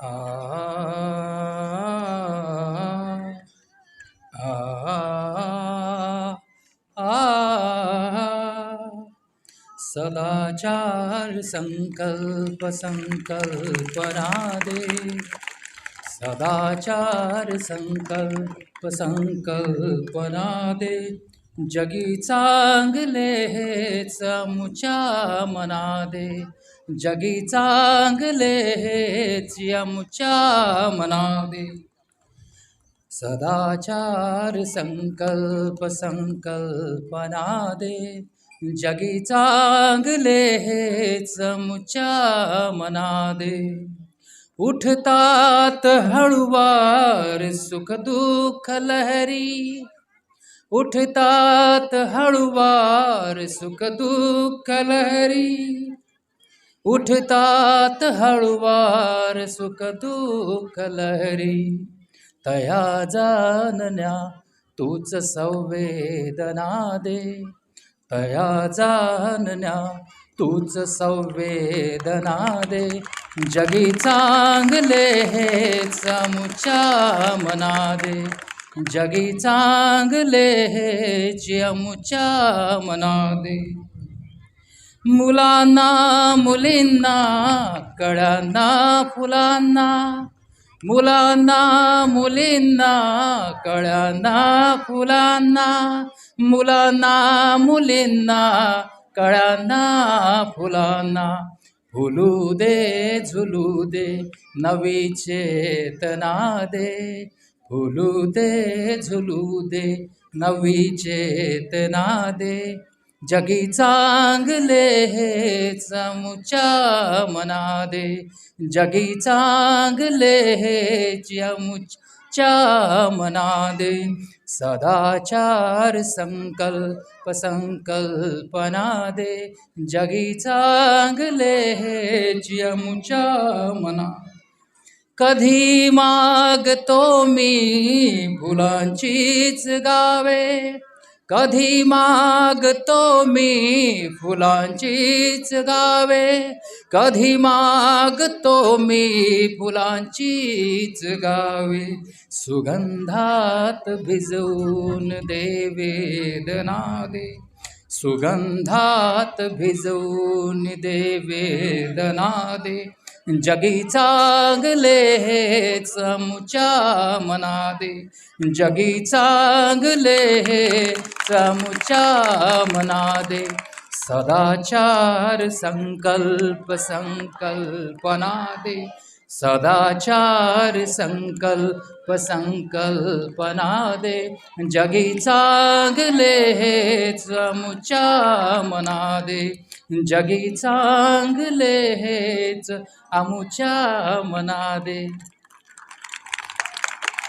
आ आ सदाचार संकल्प संकल्पना दे सदाचार संकल्प संकल्पना दे जगी चांगले हेच अमुच्या मना दे जगी चांगले आमच्या मनादे मना दे सदाचार संकल्प संकल्पना दे जगी चांगले हेच मुच्या मना दे उठतात हळुवार सुख दुःख लहरी. उठतात हळुवार सुख दुःख लहरी. उठतात हळुवार सुख दुःख लहरी. तया जानन्या तूच संवेदना दे. तया जानन्या तूच संवेदना दे. जगी चांगले हे चमुच्या मना दे. जगी चांगले हे चमुच्या मना दे. मुलांना मुलींना कळ्यांना फुलांना. मुलांना मुलींना कळ्यांना फुलांना. मुलांना मुलींना कळ्यांना फुलांना. फुलू दे झुलू दे नवी चेतना दे. फुलू दे झुलू दे नवी चेतना दे. जगी चांगले हे चमुच्या मना दे जगी चांगले हे चमुच्या मना दे सदाचार संकल्प संकल्पना दे जगी चांगले हे चमुच्या मना कधी मागतो मी फुलांचीच गावे. कधी मागतो मी फुलांचीच गावे? कधी मागतो मी फुलांचीच गावे? सुगंधात भिजवून दे वेदना दे सुगंधात भिजवून दे वेदना दे जगी चांगले समुचा मना दे जगी चांगले समुचा मना दे सदाचार संकल्प संकल्पना दे सदाचार संकल्प संकल्पना दे जगी चांगले हेच मुच्या मना दे जगी चांगले हेच आमुच्या मना दे